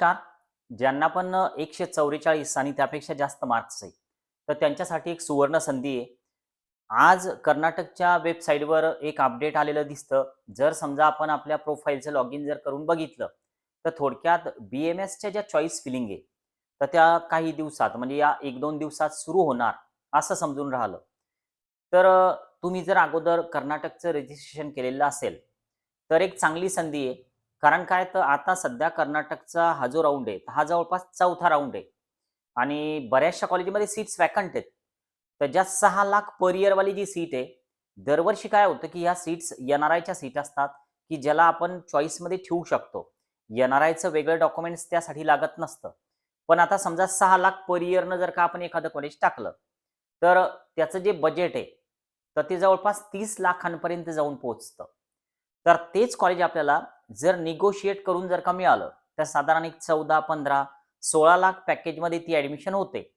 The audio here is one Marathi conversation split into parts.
नमस्कार ज्यांना पण एकशे चौवेचाळीस आणि त्यापेक्षा जास्त मार्क्स आहे. तर त्यांच्यासाठी एक सुवर्ण संधी आहे. आज कर्नाटकच्या वेबसाईटवर एक अपडेट आलेलं दिसतं. जर समजा आपण आपल्या प्रोफाईलचं लॉग इन जर करून बघितलं तर थोडक्यात बी एम एसच्या ज्या चॉईस फिलिंग आहे तर त्या काही दिवसात म्हणजे या एक दोन दिवसात सुरू होणार असं समजून राहिलं. तर तुम्ही जर अगोदर कर्नाटकचं रजिस्ट्रेशन केलेलं असेल तर एक चांगली संधी आहे. कारण काय तर आता सध्या कर्नाटकचा हा जो राऊंड आहे हा जवळपास चौथा राऊंड आहे. आणि बऱ्याचशा कॉलेजमध्ये सीट्स वॅकंट आहेत. तर ज्या सहा लाख पर इयरवाली जी सीट आहे दरवर्षी काय होतं की ह्या सीट्स एन आर आयच्या सीट असतात की ज्याला आपण चॉईसमध्ये ठेवू शकतो. एन आर आयचं वेगळं डॉक्युमेंट्स त्यासाठी लागत नसतं. पण आता समजा सहा लाख पर इयरनं जर का आपण एखादं कॉलेज टाकलं तर त्याचं जे बजेट आहे तर ते जवळपास तीस लाखांपर्यंत जाऊन पोहोचतं. तर तेच कॉलेज आपल्याला जर निगोशिएट करून जर का मिळालं तर साधारण एक चौदा पंधरा सोळा लाख पॅकेजमध्ये ती ऍडमिशन होते.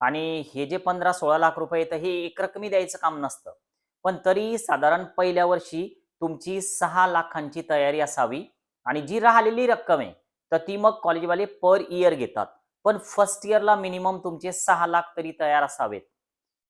आणि हे जे पंधरा सोळा लाख रुपये येतं हे एकरकमी द्यायचं काम नसतं. पण तरी साधारण पहिल्या वर्षी तुमची सहा लाखांची तयारी असावी आणि जी राहिलेली रक्कम आहे तर ती मग कॉलेजवाले पर इयर घेतात. पण फर्स्ट इयरला मिनिमम तुमचे सहा लाख तरी तयार असावेत.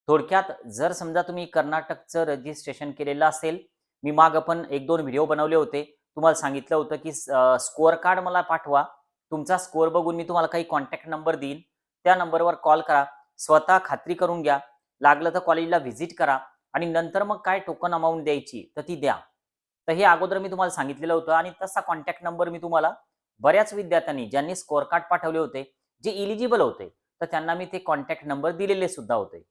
थोडक्यात जर समजा तुम्ही कर्नाटकचं रजिस्ट्रेशन केलेलं असेल मी माग पण एक दोन व्हिडिओ बनवले होते. तुम्हाला सांगितलं होतं की स्कोअर कार्ड मला पाठवा. तुमचा स्कोअर बघून मी तुम्हाला काही कॉन्टॅक्ट नंबर देईन. त्या नंबरवर कॉल करा. स्वतः खात्री करून घ्या. लागलं तर कॉलेजला व्हिजिट करा. आणि नंतर मग काय टोकन अमाऊंट द्यायची तर ती द्या. तर हे अगोदर मी तुम्हाला सांगितलेलं होतं आणि तसा कॉन्टॅक्ट नंबर मी तुम्हाला बऱ्याच विद्यार्थ्यांनी ज्यांनी स्कोअर कार्ड पाठवले होते जे इलिजिबल होते तर त्यांना मी ते कॉन्टॅक्ट नंबर दिलेले सुद्धा होते.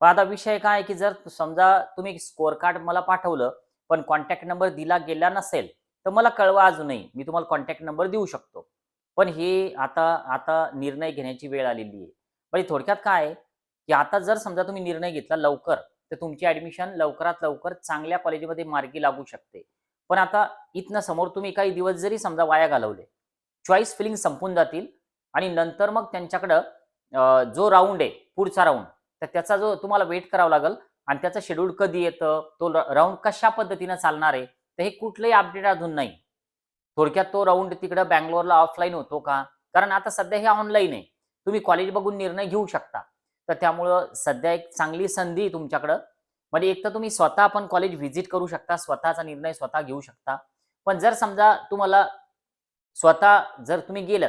पण आता विषय काय आहे की जर समजा तुम्ही स्कोअर कार्ड मला पाठवलं पण कॉन्टॅक्ट नंबर दिला गेला नसेल तर मला कळवा अजूनही. मी तुम्हाला कॉन्टॅक्ट नंबर देऊ शकतो. पण हे आता आता निर्णय घेण्याची वेळ आलेली आहे. म्हणजे थोडक्यात काय आहे? की आता जर समजा तुम्ही निर्णय घेतला लवकर तर तुमची ऍडमिशन लवकरात लवकर चांगल्या कॉलेजमध्ये मार्गी लागू शकते. पण आता इथनं समोर तुम्ही काही दिवस जरी समजा वाया घालवले चॉईस फिलिंग संपून जातील आणि नंतर मग त्यांच्याकडं जो राऊंड आहे पुढचा राऊंड तर त्याचा जो तुम्हाला वेट करावा लागेल आणि त्याचं शेड्यूल कधी येतं तो राऊंड कशा पद्धतीनं चालणार आहे तर हे कुठलंही अपडेट अजून नाही. थोडक्यात तो राऊंड तिकडं बँगलोरला ऑफलाईन होतो का? कारण आता सध्या हे ऑनलाईन आहे. तुम्ही कॉलेज बघून निर्णय घेऊ शकता. तर त्यामुळं सध्या एक चांगली संधी तुमच्याकडं. म्हणजे एक तर तुम्ही स्वतः पण कॉलेज व्हिजिट करू शकता स्वतःचा निर्णय स्वतः घेऊ शकता. पण जर समजा तुम्हाला स्वतः जर तुम्ही गेलं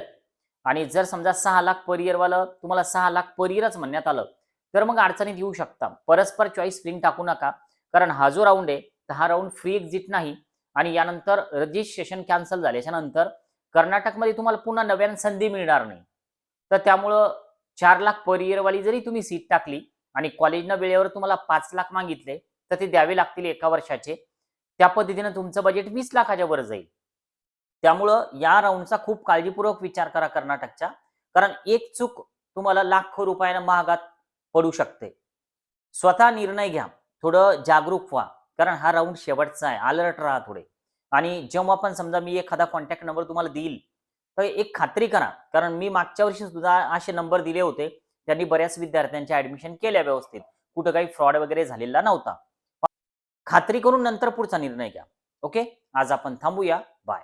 आणि जर समजा सहा लाख पर इयरवालं तुम्हाला सहा लाख पर इयरच म्हणण्यात आलं तर मग अडचणीत येऊ शकता. परस्पर चॉईस फिलिंग टाकू नका. कारण हा जो राऊंड आहे तर हा राऊंड फ्री एक्झिट नाही. आणि यानंतर रजिस्ट्रेशन कॅन्सल झाल्याच्यानंतर कर्नाटकमध्ये तुम्हाला पुन्हा नव्यानं संधी मिळणार नाही. तर त्यामुळं चार लाख पर इयरवाली जरी तुम्ही सीट टाकली आणि कॉलेजनं वेळेवर तुम्हाला पाच लाख मागितले तर ते द्यावे लागतील एका वर्षाचे. त्या पद्धतीनं तुमचं बजेट वीस लाखाच्या वर जाईल. त्यामुळं या राऊंडचा खूप काळजीपूर्वक विचार करा कर्नाटकच्या. कारण एक चूक तुम्हाला लाखो रुपयानं महागात पडू शकते. स्वतः निर्णय घ्या. थोडं जागरूक व्हा. कारण हा राऊंड शेवटचा आहे. अलर्ट राहा थोडे. आणि जेव्हा पण समजा मी एखादा कॉन्टॅक्ट नंबर तुम्हाला देईल तर एक खात्री करा. कारण मी मागच्या वर्षी सुद्धा असे नंबर दिले होते. त्यांनी बऱ्याच विद्यार्थ्यांच्या ऍडमिशन केल्या व्यवस्थित. कुठं काही फ्रॉड वगैरे झालेला नव्हता. खात्री करून नंतर पुढचा निर्णय घ्या. ओके आज आपण थांबूया. बाय